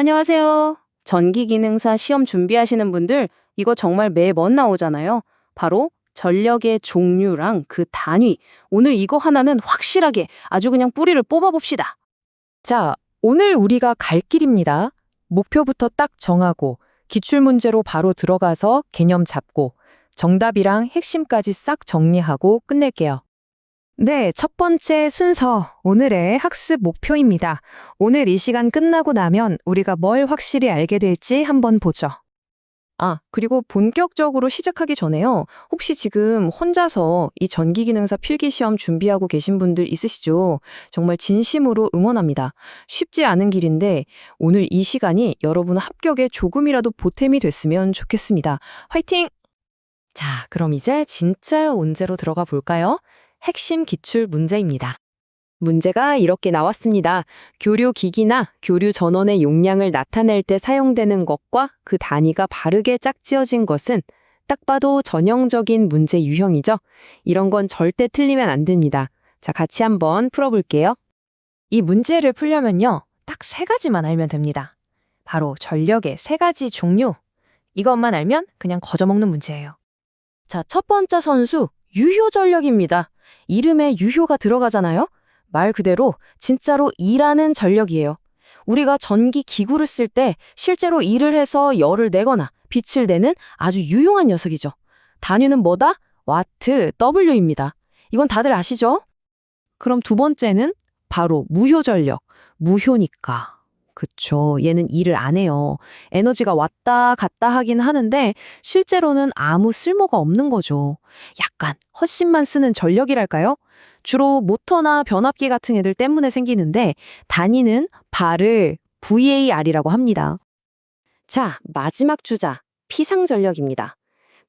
안녕하세요. 전기기능사 시험 준비하시는 분들 이거 정말 매번 나오잖아요. 바로 전력의 종류랑 그 단위. 오늘 이거 하나는 확실하게 아주 그냥 뿌리를 뽑아봅시다. 자, 오늘 우리가 갈 길입니다. 목표부터 딱 정하고 기출문제로 바로 들어가서 개념 잡고 정답이랑 핵심까지 싹 정리하고 끝낼게요. 네, 첫 번째 순서, 오늘의 학습 목표입니다. 오늘 이 시간 끝나고 나면 우리가 뭘 확실히 알게 될지 한번 보죠. 아, 그리고 본격적으로 시작하기 전에요. 혹시 지금 혼자서 이 전기기능사 필기시험 준비하고 계신 분들 있으시죠? 정말 진심으로 응원합니다. 쉽지 않은 길인데 오늘 이 시간이 여러분 합격에 조금이라도 보탬이 됐으면 좋겠습니다. 화이팅! 자, 그럼 이제 진짜 문제로 들어가 볼까요? 핵심 기출 문제입니다. 문제가 이렇게 나왔습니다. 교류 기기나 교류 전원의 용량을 나타낼 때 사용되는 것과 그 단위가 바르게 짝지어진 것은 딱 봐도 전형적인 문제 유형이죠. 이런 건 절대 틀리면 안 됩니다. 자, 같이 한번 풀어볼게요. 이 문제를 풀려면요, 딱 세 가지만 알면 됩니다. 바로 전력의 세 가지 종류. 이것만 알면 그냥 거저먹는 문제예요. 자, 첫 번째 선수, 유효 전력입니다. 이름에 유효가 들어가잖아요? 말 그대로 진짜로 일하는 전력이에요. 우리가 전기 기구를 쓸 때 실제로 일을 해서 열을 내거나 빛을 내는 아주 유용한 녀석이죠. 단위는 뭐다? 와트, W입니다. 이건 다들 아시죠? 그럼 두 번째는 바로 무효 전력. 무효니까. 그쵸. 얘는 일을 안 해요. 에너지가 왔다 갔다 하긴 하는데 실제로는 아무 쓸모가 없는 거죠. 약간 헛심만 쓰는 전력이랄까요? 주로 모터나 변압기 같은 애들 때문에 생기는데 단위는 발을 VAR이라고 합니다. 자, 마지막 주자, 피상전력입니다.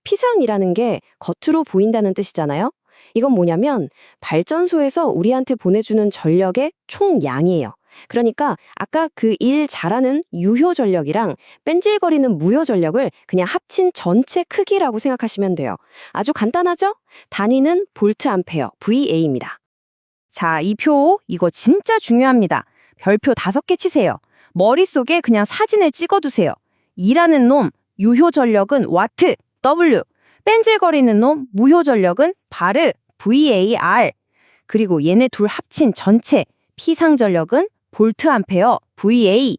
피상이라는 게 겉으로 보인다는 뜻이잖아요? 이건 뭐냐면 발전소에서 우리한테 보내주는 전력의 총량이에요. 그러니까 아까 그 일 잘하는 유효 전력이랑 뺀질거리는 무효 전력을 그냥 합친 전체 크기라고 생각하시면 돼요. 아주 간단하죠? 단위는 볼트 암페어, VA입니다. 자, 이 표, 이거 진짜 중요합니다. 별표 다섯 개 치세요. 머릿속에 그냥 사진을 찍어두세요. 일하는 놈, 유효 전력은 와트, W. 뺀질거리는 놈, 무효 전력은 바르, VAR. 그리고 얘네 둘 합친 전체, 피상 전력은 볼트 암페어, VA.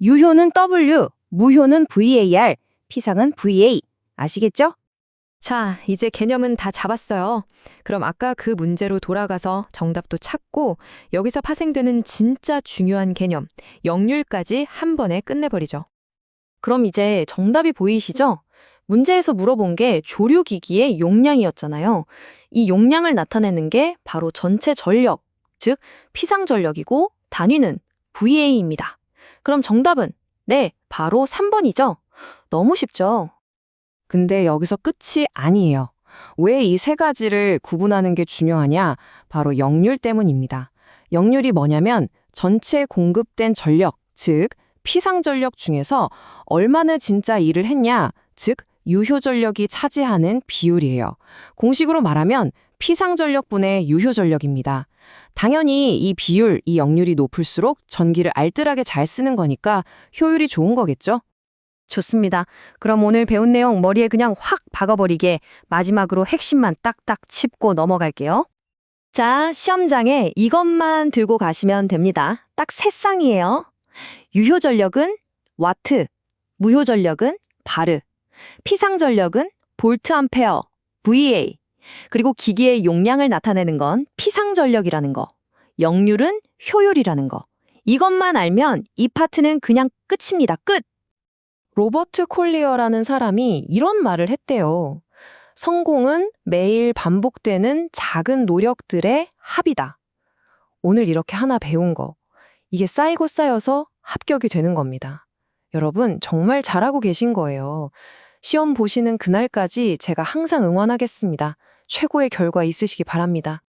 유효는 W, 무효는 VAR, 피상은 VA. 아시겠죠? 자, 이제 개념은 다 잡았어요. 그럼 아까 그 문제로 돌아가서 정답도 찾고 여기서 파생되는 진짜 중요한 개념, 역률까지 한 번에 끝내버리죠. 그럼 이제 정답이 보이시죠? 문제에서 물어본 게 조류기기의 용량이었잖아요. 이 용량을 나타내는 게 바로 전체 전력, 즉 피상전력이고 단위는 VA입니다. 그럼 정답은 네, 바로 3번이죠. 너무 쉽죠? 근데 여기서 끝이 아니에요. 왜 이 세 가지를 구분하는 게 중요하냐? 바로 역률 때문입니다. 역률이 뭐냐면 전체 공급된 전력, 즉 피상 전력 중에서 얼마나 진짜 일을 했냐, 즉 유효 전력이 차지하는 비율이에요. 공식으로 말하면 피상전력분의 유효전력입니다. 당연히 이 비율, 이 역률이 높을수록 전기를 알뜰하게 잘 쓰는 거니까 효율이 좋은 거겠죠? 좋습니다. 그럼 오늘 배운 내용 머리에 그냥 확 박아버리게 마지막으로 핵심만 딱딱 짚고 넘어갈게요. 자, 시험장에 이것만 들고 가시면 됩니다. 딱 세 쌍이에요. 유효 전력은 와트, 무효 전력은 바르, 피상 전력은 볼트 암페어, VA, 그리고 기기의 용량을 나타내는 건 피상전력이라는 거, 역률은 효율이라는 거. 이것만 알면 이 파트는 그냥 끝입니다. 끝! 로버트 콜리어라는 사람이 이런 말을 했대요. 성공은 매일 반복되는 작은 노력들의 합이다. 오늘 이렇게 하나 배운 거. 이게 쌓이고 쌓여서 합격이 되는 겁니다. 여러분, 정말 잘하고 계신 거예요. 시험 보시는 그날까지 제가 항상 응원하겠습니다. 최고의 결과 있으시기 바랍니다.